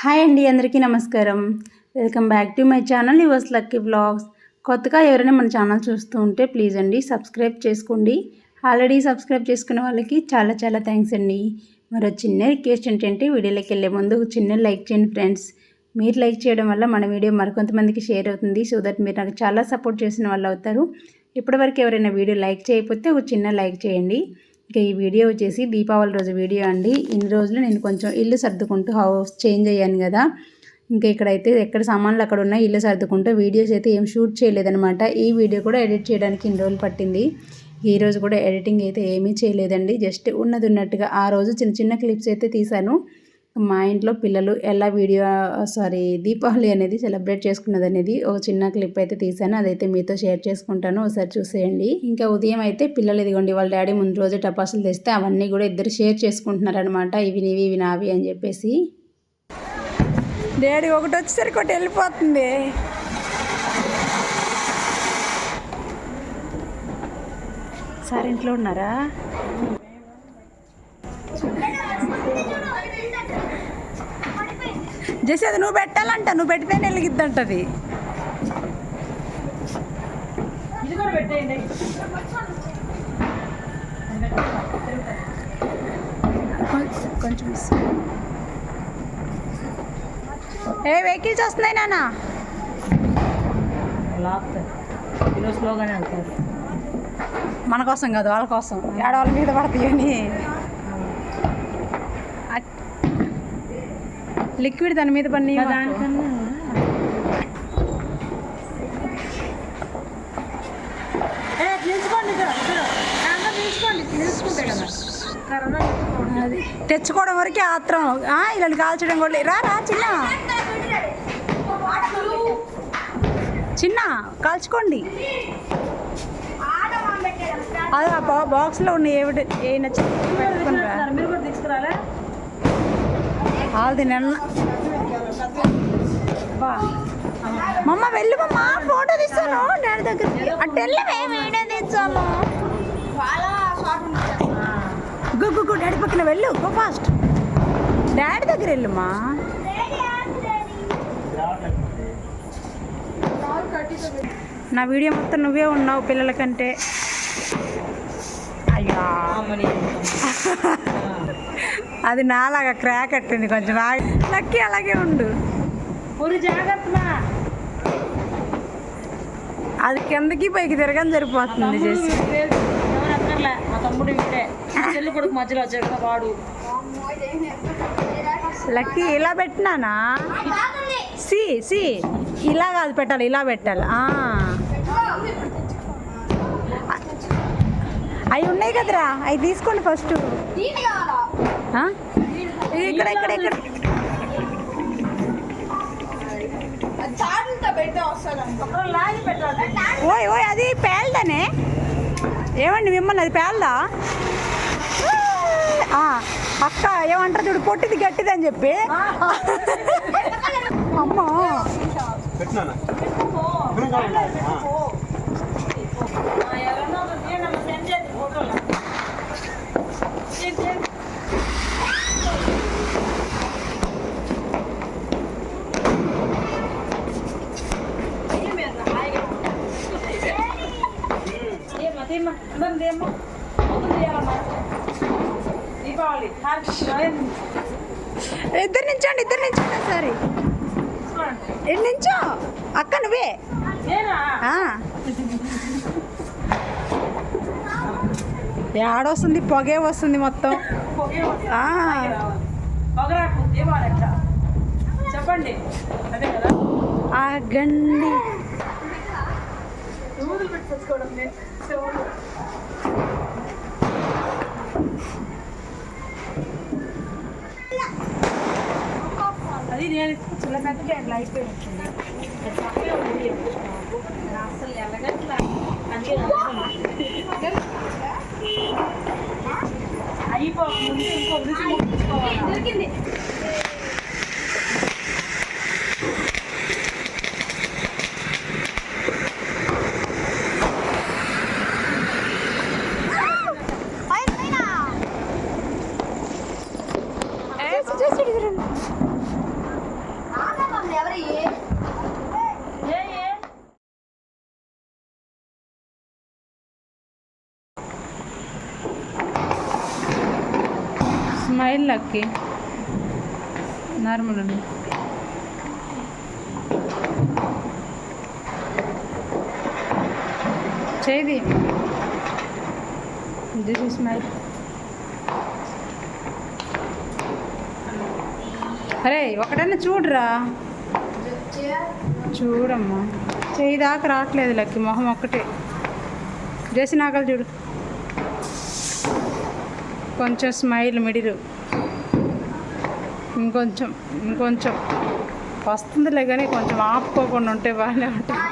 Hi అండి అందరికీ నమస్కారం. Welcome back to my channel yours lucky vlogs. కొత్తగా ఎవరైనా మన ఛానల్ చూస్తూ ఉంటే ప్లీజ్ అండి సబ్స్క్రైబ్ చేసుకోండి. ఆల్రెడీ సబ్స్క్రైబ్ చేసుకున్న వాళ్ళకి చాలా చాలా థ్యాంక్స్ అండి. మరో చిన్న రిక్వెస్ట్ ఏంటంటే వీడియోలోకి వెళ్ళే ముందు ఒక చిన్న లైక్ చేయండి ఫ్రెండ్స్. మీరు లైక్ చేయడం వల్ల మన వీడియో మరికొంతమందికి షేర్ అవుతుంది. సో దట్ మీరు నాకు చాలా సపోర్ట్ చేసిన వాళ్ళు అవుతారు. ఇప్పటివరకు ఎవరైనా వీడియో లైక్ చేయకపోతే ఒక చిన్న లైక్ చేయండి. ఇంకా ఈ వీడియో వచ్చేసి దీపావళి రోజు వీడియో అండి. ఇన్ని రోజులు నేను కొంచెం ఇల్లు సర్దుకుంటూ హౌస్ చేంజ్ అయ్యాను కదా. ఇంకా ఇక్కడైతే ఎక్కడ సామాన్లు అక్కడ ఉన్నాయి ఇల్లు సర్దుకుంటూ వీడియోస్ అయితే ఏం షూట్ చేయలేదనమాట ఈ వీడియో కూడా ఎడిట్ చేయడానికి ఇన్ని రోజులు పట్టింది. ఈ రోజు కూడా ఎడిటింగ్ అయితే ఏమీ చేయలేదండి. జస్ట్ ఉన్నది ఉన్నట్టుగా ఆ రోజు చిన్న చిన్న క్లిప్స్ అయితే తీశాను. మా ఇంట్లో పిల్లలు ఎలా వీడియో సారీ దీపావళి అనేది సెలబ్రేట్ చేసుకున్నది అనేది ఒక చిన్న క్లిప్ అయితే తీసాను అదైతే మీతో షేర్ చేసుకుంటాను. ఒకసారి చూసేయండి. ఇంకా ఉదయం అయితే పిల్లలు ఇదిగోండి వాళ్ళ డాడీ ముందు రోజు టపాసులు తెస్తే అవన్నీ కూడా ఇద్దరు షేర్ చేసుకుంటున్నారు అనమాట ఇవి నీవి ఇవి నావి అని చెప్పేసి. డాడీ ఒకటి వచ్చేసరికి ఒకటి వెళ్ళిపోతుంది. సార్ ఇంట్లో ఉన్నారా? జస్ట్ అది నువ్వు పెట్టాలంట నువ్వు పెడితేనే వెలిగిద్దంటది. కొంచెం ఏ వెహికల్స్ వస్తున్నాయి వెళ్తారు. మన కోసం కాదు వాళ్ళ కోసం. ఏడవాళ్ళ మీద పడతాయని లిక్విడ్ దాని మీద పని దానికన్నా. తెచ్చుకోవడం వరకే ఆత్రం. ఆ, ఇలా కాల్చడం కూడా రా రా చిన్న. చిన్న కాల్చుకోండి. అదే ఆ బాక్స్లో ఉన్న ఏవిడ ఏ నచ్చి పెట్టుకుని రా మీరు కూడా తీసుకురాలే వాళ్ళది నిన్న మమ్మ వెళ్ళు మమ్మ ఫోటో తీస్తాను డాడీ దగ్గర. అంటే వెళ్ళవే వీడియో తీస్తాను గు గు డాడీ పక్కన వెళ్ళు గో ఫాస్ట్. డాడీ దగ్గర వెళ్ళుమా? నా వీడియో మొత్తం నువ్వే ఉన్నావు పిల్లలకంటే అది నాలాగా క్రాక్ అట్టింది కొంచెం లక్కీ అలాగే ఉండు. జాగ్రత్త అది కిందకి పైకి తిరగని సరిపోతుంది చేసి ఎవరు ఎక్కర్లే మా తమ్ముడు ఇంటే మా చెల్లి కొడుకు మధ్యలో వాడు. లక్కీ ఇలా పెట్టినానా? C C. ఇలా కాదు పెట్టాలి ఇలా పెట్టాలి ఆ. అవి ఉన్నాయి కదరా? అవి తీసుకోండి ఫస్ట్. ఆ? ఇక్కడ ఇక్కడ ఇక్కడ. ఓయ్ ఓయ్ అది పేల్దనే? ఏమండి మిమ్మల్ని అది పేల్దా? ఆ, అక్క ఏమంటారు చూడు పొట్టిది గట్టిది అని చెప్పి. అమ్మా. పెట్టినానా ఎవరన్నా ఒక తీయండి, సెండ్ చేయండి ఫోటోలు చేయండి, చేయండి. దీపావళి. ఇద్దరు నించోండి ఇద్దరు నించోండి సరే ఇటు నించో? అక్క నువ్వే. ఏడొస్తుంది పొగే వస్తుంది మొత్తం. చెప్పండి. ఆగండి. ఊదులు పెద్దగా అట్లా అయిపోయి ఉంటుంది చక్కగా ఉంది. అసలు ఎలాగట్లా ఇంకో రుచి ముగించుకోవాలి స్మైల్ లక్కి. నార్మల్ అండి చేది దిస్ ఇస్ స్మైల్ అరే ఒకటన్నా చూడరా. చూడమ్మా. చేయి దాకా రావట్లేదు లక్కి మొహం ఒక్కటే. జేసి నాకలు చూడు. కొంచెం స్మైల్ మిడిలు. ఇంకొంచెం ఇంకొంచెం. వస్తుందిలే కానీ కొంచెం ఆపుకోకుండా ఉంటే బాగానే ఉంటుంది.